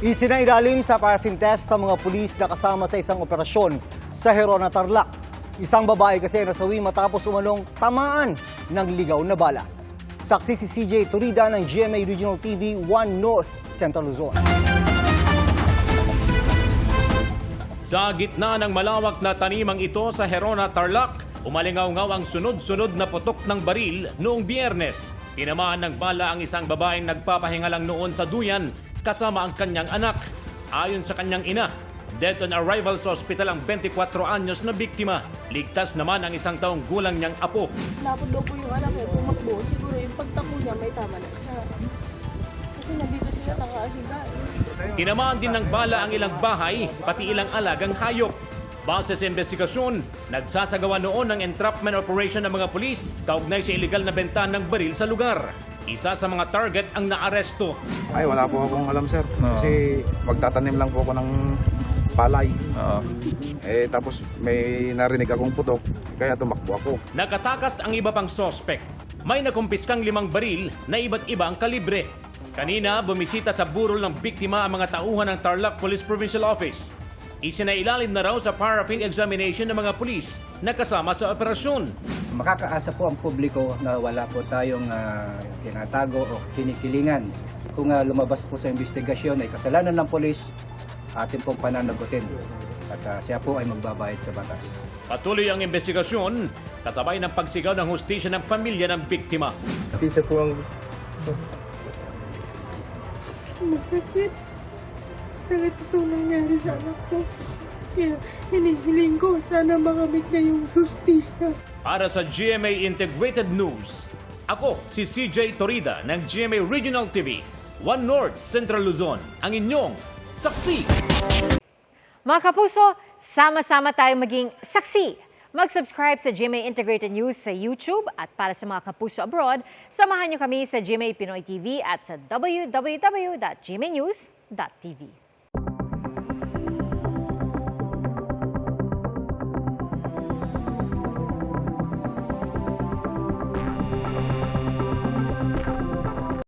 Isinailalim sa paraffin test ang mga pulis na kasama sa isang operasyon sa Herona, Tarlac. Isang babae kasi nasawi matapos umanong tamaan ng ligaw na bala. Saksi si CJ Turida ng GMA Regional TV 1 North, Central Luzon. Sa gitna ng malawak na tanimang ito sa Herona, Tarlac, umalingaw-ngaw ang sunod-sunod na putok ng baril noong biyernes. Tinamaan ng bala ang isang babaeng nagpapahinga lang noon sa duyan kasama ang kanyang anak. Ayon sa kanyang ina, dead on arrival sa ospital ang 24 anyos na biktima. Ligtas naman ang isang taong gulang niyang apo. Dapat daw po yung anak niya tumakbo. Siguro yung pagtako niya may tama na siya. Kasi nandito sila nakahiga. eh. Tinamaan din ng bala ang ilang bahay, pati ilang alagang hayop. Base sa investigasyon, nagsasagawa noon ng entrapment operation ng mga pulis kaugnay sa illegal na benta ng baril sa lugar. Isa sa mga target ang naaresto. Ay, wala po akong alam, sir. Kasi magtatanim lang po ako ng palay. Eh, tapos may narinig akong putok, kaya tumakbo ako. Nakatakas ang iba pang sospek. May nakumpiskang limang baril na iba't ibang kalibre. Kanina, bumisita sa burol ng biktima ang mga tauhan ng Tarlac Police Provincial Office. Isinailalim na raw sa paraffin examination ng mga pulis na kasama sa operasyon. makakaasa po ang publiko na wala po tayong ah, tinatago o kinikilingan. Kung ah, lumabas po sa investigasyon ay kasalanan ng polis, atin pong pananagutin. At ah, siya po ay magbabayad sa batas. Patuloy ang investigasyon kasabay ng pagsigaw ng hustisya ng pamilya ng biktima. Isa po ang Masakit. Sakit itong nangyari sa anak ko. Kaya hinihiling ko sana makamit na yung justisya. Para sa GMA Integrated News, ako si CJ Torida ng GMA Regional TV, One North Central Luzon, ang inyong saksi. Mga kapuso, sama-sama tayong maging saksi. Mag-subscribe sa GMA Integrated News sa YouTube at para sa mga kapuso abroad, samahan niyo kami sa GMA Pinoy TV at sa www.gmanews.tv.